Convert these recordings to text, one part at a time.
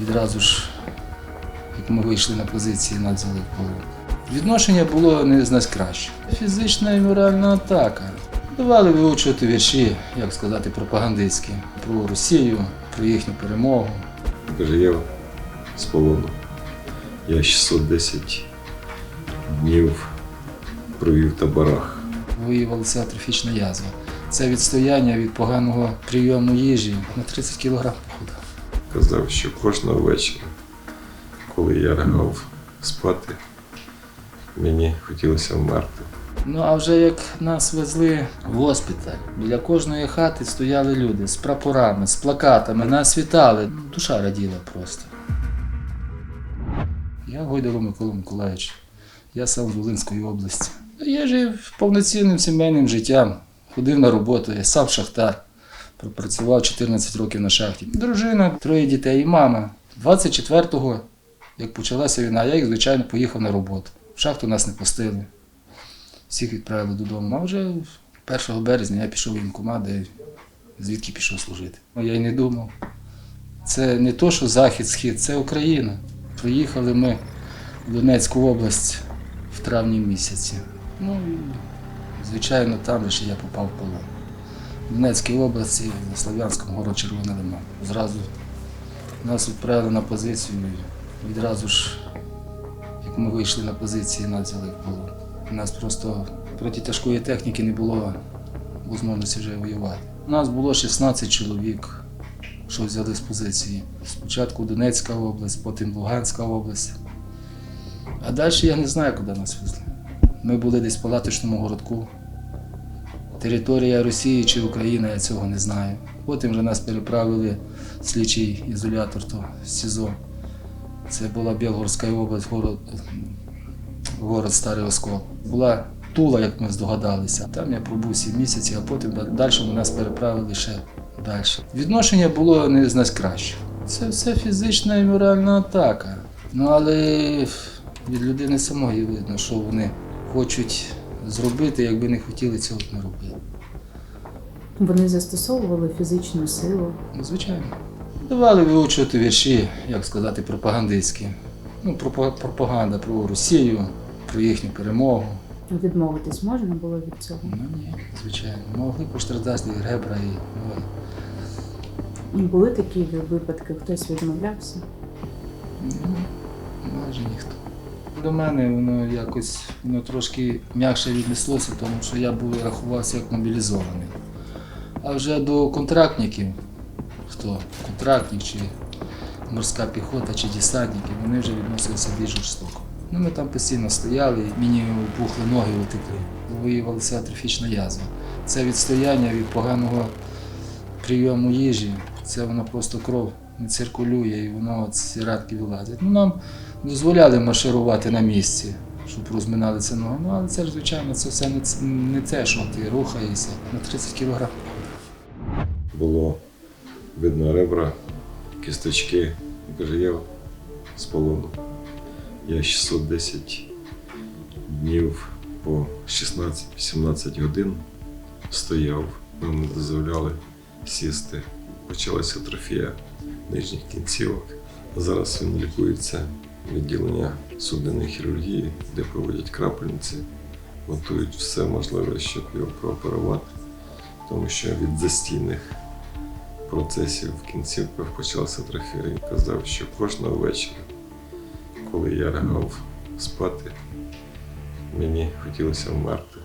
Відразу ж, як ми вийшли на позиції, нас в полон. Відношення було не з найкраще. Фізична і моральна атака. Давали вивчувати вірші, як сказати, пропагандистські про Росію, про їхню перемогу. Каже, я з полону. Я 610 днів провів в таборах. Виявилася атрофічна язва. Це відстояння від поганого прийому їжі на 30 кг походу. Казав, що кожного вечора, коли я лягав спати, мені хотілося вмерти. Ну а вже як нас везли в госпіталь, біля кожної хати стояли люди з прапорами, з плакатами, нас вітали. Ну, Душа раділа просто. Я Гойдало Микола Миколаївич. Я сам з Волинської області. Я жив повноцінним сімейним життям. Ходив на роботу, я сам шахтар. Пропрацював 14 років на шахті. Дружина, троє дітей і мама. 24-го, як почалася війна, я їх, звичайно, поїхав на роботу. В шахту нас не пустили. Всіх відправили додому. А вже 1 березня я пішов в воєнкомат, де звідки пішов служити. Ну, Я й не думав. Це не то, що захід, схід, це Україна. Приїхали ми в Донецьку область в травні місяці. Ну, звичайно, там лише я попав в полон. Донецькій області, на Слов'янському город Червоний Лиман. Зразу нас відправили на позицію відразу ж, як ми вийшли на позиції, нас взяли в полон. У нас просто проти тяжкої техніки не було можливості вже воювати. У нас було 16 чоловік, що взяли з позиції. Спочатку Донецька область, потім Луганська область. А далі я не знаю, куди нас везли. Ми були десь в палаточному городку. Територія Росії чи України, я цього не знаю. Потім вже нас переправили в слідчий ізолятор то, СІЗО. Це була Білгородська область, город, город Старий Оскол. Була Тула, як ми здогадалися. Там я пробув 7 місяців, а потім далі нас переправили ще далі. Відношення було не з найкраще. Це все фізична і моральна атака. Ну але від людини самої видно, що вони хочуть зробити, якби не хотіли цього б не робили. Вони застосовували фізичну силу. Ну, звичайно. Давали вивчувати вірші, як сказати, пропагандистські. Ну, пропаганда про Росію, про їхню перемогу. Відмовитись можна було від цього. Ну ні, звичайно. Могли постраждати і ребра, і ноги. І були такі випадки, хтось відмовлявся. Ну, майже ніхто. До мене воно якось воно трошки м'якше віднеслося, тому що я був рахувався як мобілізований. А вже до контрактників, хто контрактник чи морська піхота чи десантники, вони вже відносилися більш жорстоко. Ну, ми там постійно стояли, мені опухли ноги утекли. Виявилася атрофічна язва. Це відстояння від поганого прийому їжі. Це воно просто кров не циркулює і воно ці радки вилазять. Ну, нам дозволяли марширувати на місці, щоб розминалися ноги. Ну, але це звичайно, це все не, не те, що ти рухаєшся на 30 кг. Було видно ребра, кісточки. Каже, я з полону. Я 610 днів по 16-17 годин стояв. Нам не дозволяли сісти. Почалася атрофія нижніх кінцівок. Зараз він лікується відділення судинної хірургії, де проводять крапельниці, готують все можливе, щоб його прооперувати, тому що від застійних процесів в кінцівках почалася атрофія. Він казав, що кожного вечора, коли я лягав спати, мені хотілося вмерти.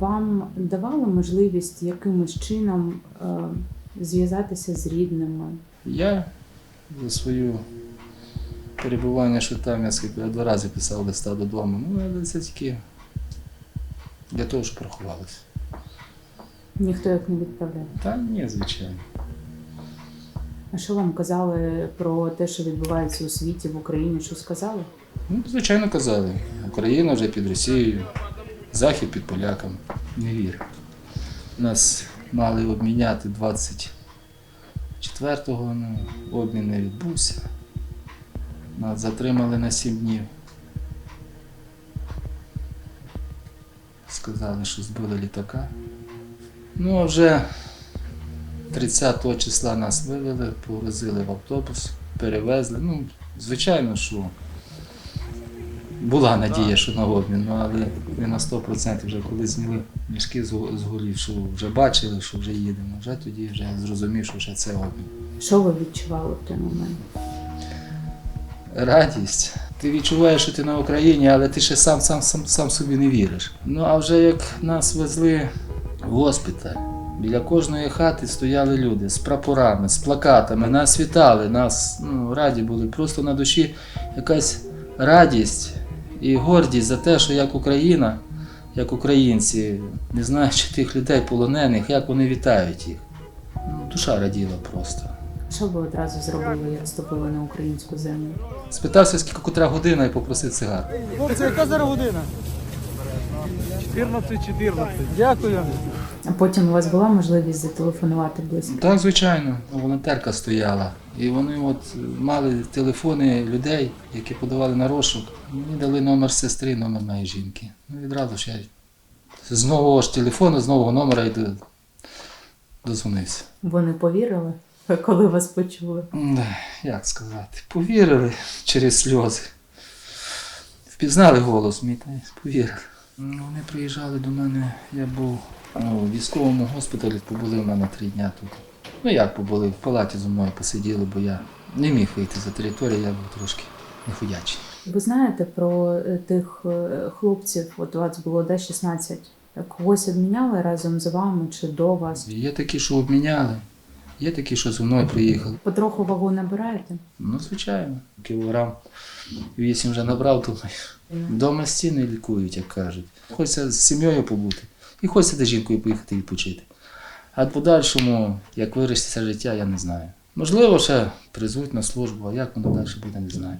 Вам давали можливість якимось чином е, зв'язатися з рідними? Я за свою перебування, що там, я скільки я два рази писав листа додому. Ну, але це тільки для того, щоб рахувалося. Ніхто їх не відправляв. Та ні, звичайно. А що вам казали про те, що відбувається у світі в Україні? Що сказали? Ну, звичайно, казали. Україна вже під Росією, Захід під поляками. Не вірю. Нас мали обміняти 24-го, ну, обмін не відбувся. Нас затримали на 7 днів. Сказали, що збили літака. Ну, а вже 30 числа нас вивели, погрузили в автобус, перевезли. Ну, звичайно, що була надія, що на обмін, ну, але не на 100% вже коли зняли мішки з голів, що вже бачили, що вже їдемо. Вже тоді вже зрозумів, що вже це обмін. Що ви відчували в той момент? Радість. Ти відчуваєш, що ти на Україні, але ти ще сам, сам, сам, сам собі не віриш. Ну а вже як нас везли в госпіталь, біля кожної хати стояли люди з прапорами, з плакатами, нас вітали, нас ну, раді були. Просто на душі якась радість і гордість за те, що як Україна, як українці, не знаючи тих людей полонених, як вони вітають їх. Ну, душа раділа просто. Що ви одразу зробили, як вступили на українську землю? Спитався, скільки котра година і попросив цигар. Хлопці, яка зараз година? 14-14. Дякую. А потім у вас була можливість зателефонувати близько? Так, звичайно, волонтерка стояла. І вони от мали телефони людей, які подавали на розшук. Мені дали номер сестри, номер моєї жінки. Ну, відразу ж я з нового ж телефону, з нового номера й до- дозвонився. Вони повірили, коли вас почули? Як сказати, повірили через сльози. Впізнали голос мій та повірили. Ну, Вони приїжджали до мене, я був ну, у військовому госпіталі, побули в мене три дня тут. Ну як побули, в палаті зі мною посиділи, бо я не міг вийти за територію, я був трошки неходячий. Ви знаєте про е, тих е, хлопців, от у вас було де 16, когось обміняли разом з вами чи до вас? Є такі, що обміняли, є такі, що зі мною приїхали. Потроху вагу набираєте? Ну, звичайно, кілограм вісім вже набрав, думаю. Дома стіни лікують, як кажуть. Хочеться з сім'єю побути і хочеться до жінкою поїхати відпочити. А подальшому, як вирішиться життя, я не знаю. Можливо, ще призвуть на службу, а як воно далі буде, не знаю.